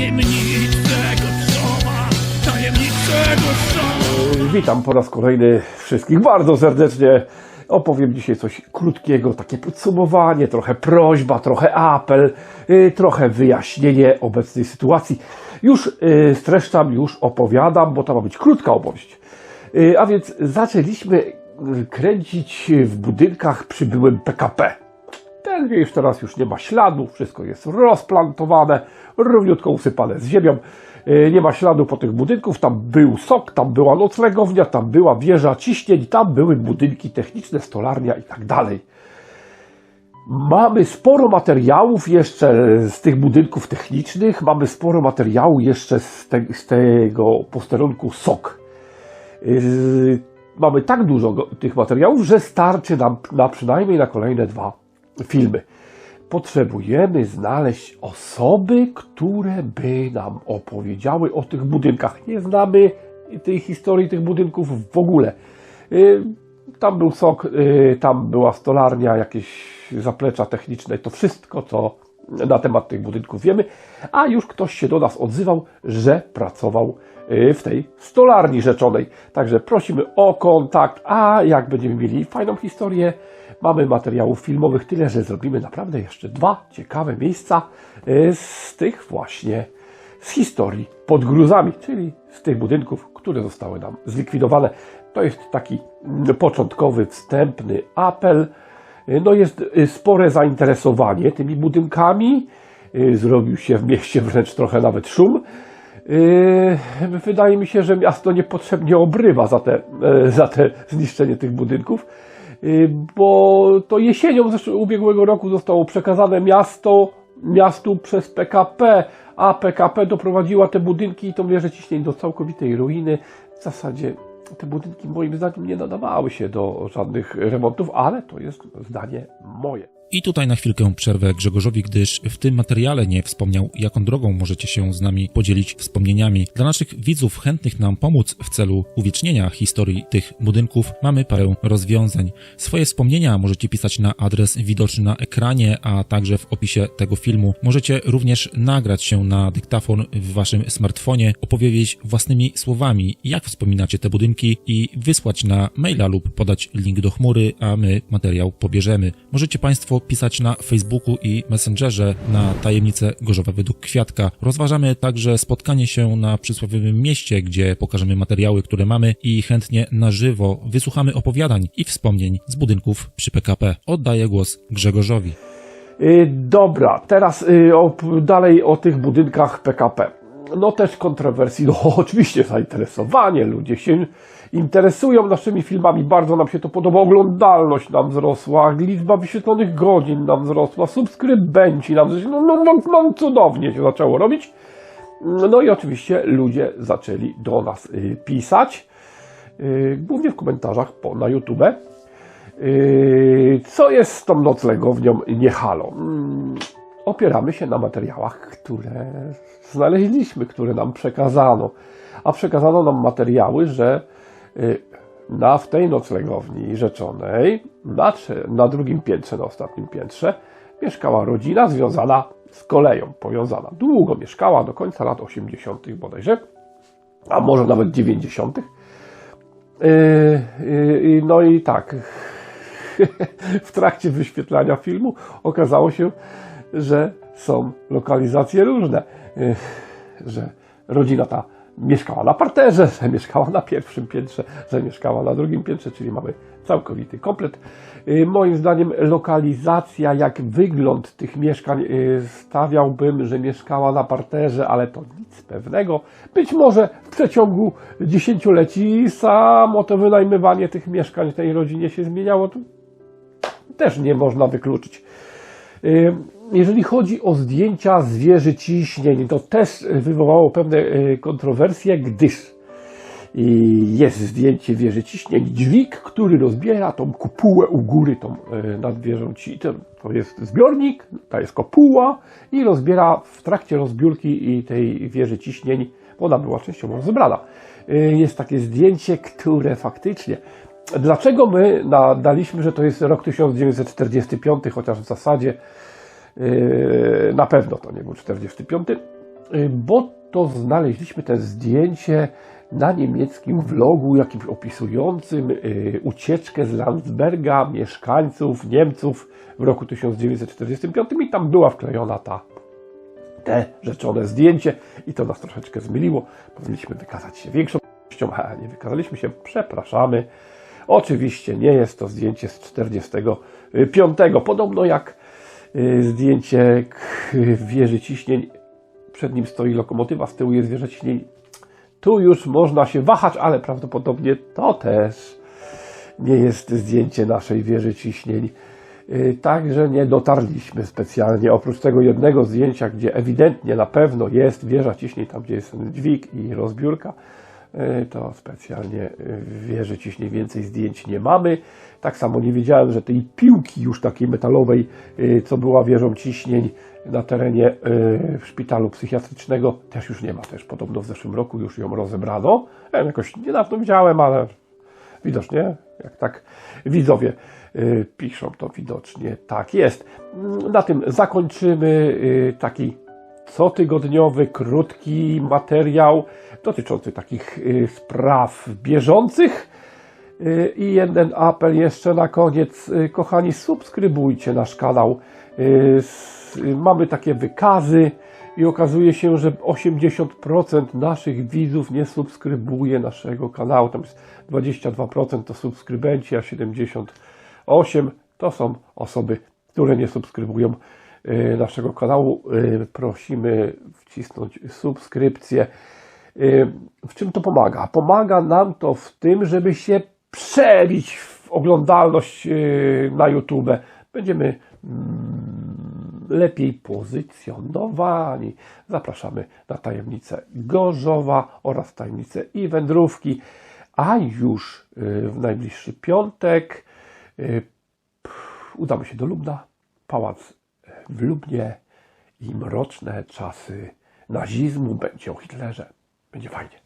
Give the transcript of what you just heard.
Tajemnice Gorszowa. Witam po raz kolejny wszystkich bardzo serdecznie. Opowiem dzisiaj coś krótkiego, takie podsumowanie, trochę prośba, trochę apel, y, trochę wyjaśnienie obecnej sytuacji. Już y, streszczam, już opowiadam, bo to ma być krótka opowieść. Y, A więc zaczęliśmy kręcić w budynkach przy byłym PKP. Gdzie już teraz już nie ma śladu, wszystko jest rozplantowane, równiutko usypane z ziemią. Yy, Nie ma śladu po tych budynków, tam był sok, tam była noclegownia, tam była wieża ciśnień, tam były budynki techniczne, stolarnia i tak dalej. Mamy sporo materiałów jeszcze z tych budynków technicznych, mamy sporo materiału jeszcze z, te, z tego posterunku SOK. Yy, mamy tak dużo tych materiałów, że starczy nam na przynajmniej na kolejne dwa filmy. Potrzebujemy znaleźć osoby, które by nam opowiedziały o tych budynkach. Nie znamy tej historii tych budynków w ogóle. Yy, Tam był sok, yy, tam była stolarnia, jakieś zaplecza techniczne, to wszystko, co na temat tych budynków wiemy, a już ktoś się do nas odzywał, że pracował yy, w tej stolarni rzeczonej. Także prosimy o kontakt, a jak będziemy mieli fajną historię, mamy materiałów filmowych tyle, że zrobimy naprawdę jeszcze dwa ciekawe miejsca yy, z tych właśnie z historii pod gruzami, czyli z tych budynków, które zostały nam zlikwidowane. To jest taki mm, początkowy, wstępny apel. Y, No jest y, spore zainteresowanie tymi budynkami. Y, Zrobił się w mieście wręcz trochę nawet szum. Wydaje mi się, że miasto niepotrzebnie obrywa za te, e, za te zniszczenie tych budynków, bo to jesienią ubiegłego roku zostało przekazane miasto, miastu przez PKP, a PKP doprowadziła te budynki i tą wieżę ciśnień do całkowitej ruiny. W zasadzie te budynki moim zdaniem nie nadawały się do żadnych remontów, ale to jest zdanie moje. I tutaj na chwilkę przerwę Grzegorzowi, gdyż w tym materiale nie wspomniał, jaką drogą możecie się z nami podzielić wspomnieniami. Dla naszych widzów chętnych nam pomóc w celu uwiecznienia historii tych budynków mamy parę rozwiązań. Swoje wspomnienia możecie pisać na adres widoczny na ekranie, a także w opisie tego filmu. Możecie również nagrać się na dyktafon w waszym smartfonie, opowiedzieć własnymi słowami, jak wspominacie te budynki i wysłać na maila lub podać link do chmury, a my materiał pobierzemy. Możecie Państwo pisać na Facebooku i Messengerze na tajemnicę Gorzowa według Kwiatka. Rozważamy także spotkanie się na przysłowiowym mieście, gdzie pokażemy materiały, które mamy i chętnie na żywo wysłuchamy opowiadań i wspomnień z budynków przy PKP. Oddaję głos Grzegorzowi. Y, Dobra, teraz y, dalej o tych budynkach PKP. No też kontrowersji, no oczywiście zainteresowanie, ludzie się interesują naszymi filmami, bardzo nam się to podoba, oglądalność nam wzrosła, liczba wyświetlonych godzin nam wzrosła, subskrybenci nam wzrosli, no, no, no, no cudownie się zaczęło robić. No i oczywiście ludzie zaczęli do nas y, pisać, y, głównie w komentarzach po, na YouTube. Yy, Co jest z tą noclegownią? Nie halo? Mm, Opieramy się na materiałach, które znaleźliśmy, które nam przekazano. A przekazano nam materiały, że yy, na, w tej noclegowni rzeczonej, na, na drugim piętrze, na ostatnim piętrze, mieszkała rodzina związana z koleją, powiązana. Długo mieszkała, do końca lat 80. bodajże, a może nawet 90. Yy, yy, No i tak, w trakcie wyświetlania filmu okazało się, że są lokalizacje różne. Yy, Że rodzina ta mieszkała na parterze, że mieszkała na pierwszym piętrze, że mieszkała na drugim piętrze, czyli mamy całkowity komplet. Yy, Moim zdaniem lokalizacja, jak wygląd tych mieszkań, yy, stawiałbym, że mieszkała na parterze, ale to nic pewnego. Być może w przeciągu dziesięcioleci samo to wynajmywanie tych mieszkań tej rodzinie się zmieniało. Też nie można wykluczyć. Y, Jeżeli chodzi o zdjęcia z wieży ciśnień, to też wywołało pewne y, kontrowersje, gdyż y, jest zdjęcie wieży ciśnień, dźwig, który rozbiera tą kopułę u góry, tą nad wieżą ciśnień. To jest zbiornik, ta jest kopuła i rozbiera w trakcie rozbiórki tej wieży ciśnień, ona była częściowo rozebrana. Y, Jest takie zdjęcie, które faktycznie Dlaczego my nadaliśmy, że to jest rok 1945, chociaż w zasadzie yy, na pewno to nie był 45, y, bo to znaleźliśmy te zdjęcie na niemieckim vlogu jakimś opisującym y, ucieczkę z Landsberga mieszkańców Niemców w roku 1945 i tam była wklejona ta te rzeczone zdjęcie i to nas troszeczkę zmyliło. Powinniśmy wykazać się większą nie wykazaliśmy się, przepraszamy. Oczywiście nie jest to zdjęcie z 45, podobno jak y, zdjęcie wieży ciśnień. Przed nim stoi lokomotywa, z tyłu jest wieża ciśnień. Tu już można się wahać, ale prawdopodobnie to też nie jest zdjęcie naszej wieży ciśnień. Yy, Także nie dotarliśmy specjalnie. Oprócz tego jednego zdjęcia, gdzie ewidentnie na pewno jest wieża ciśnień, tam gdzie jest dźwig i rozbiórka, to specjalnie yy, w wieży ciśnień więcej zdjęć nie mamy. Tak samo nie wiedziałem, że tej piłki już takiej metalowej, yy, co była wieżą ciśnień na terenie szpitalu psychiatrycznego, też już nie ma. Też podobno w zeszłym roku już ją rozebrano. Ja jakoś niedawno widziałem, ale Widocznie, jak tak widzowie y, piszą, to widocznie tak jest. Mm, Na tym zakończymy y, taki cotygodniowy, krótki materiał dotyczący takich y, spraw bieżących. Y, I jeden apel jeszcze na koniec. Y, Kochani, subskrybujcie nasz kanał. Mamy takie wykazy i okazuje się, że 80% naszych widzów nie subskrybuje naszego kanału. Tam jest 22% to subskrybenci, a 78% to są osoby, które nie subskrybują naszego kanału. Y, Prosimy wcisnąć subskrypcję. Y, W czym to pomaga? Pomaga nam to w tym, żeby się przebić w oglądalność y, na YouTube. Będziemy mm, lepiej pozycjonowani. Zapraszamy na tajemnicę Gorzowa oraz tajemnicę i wędrówki. A już y, w najbliższy piątek y, udamy się do Lubna, pałac w Lubnie i mroczne czasy nazizmu będzie o Hitlerze. Będzie fajnie.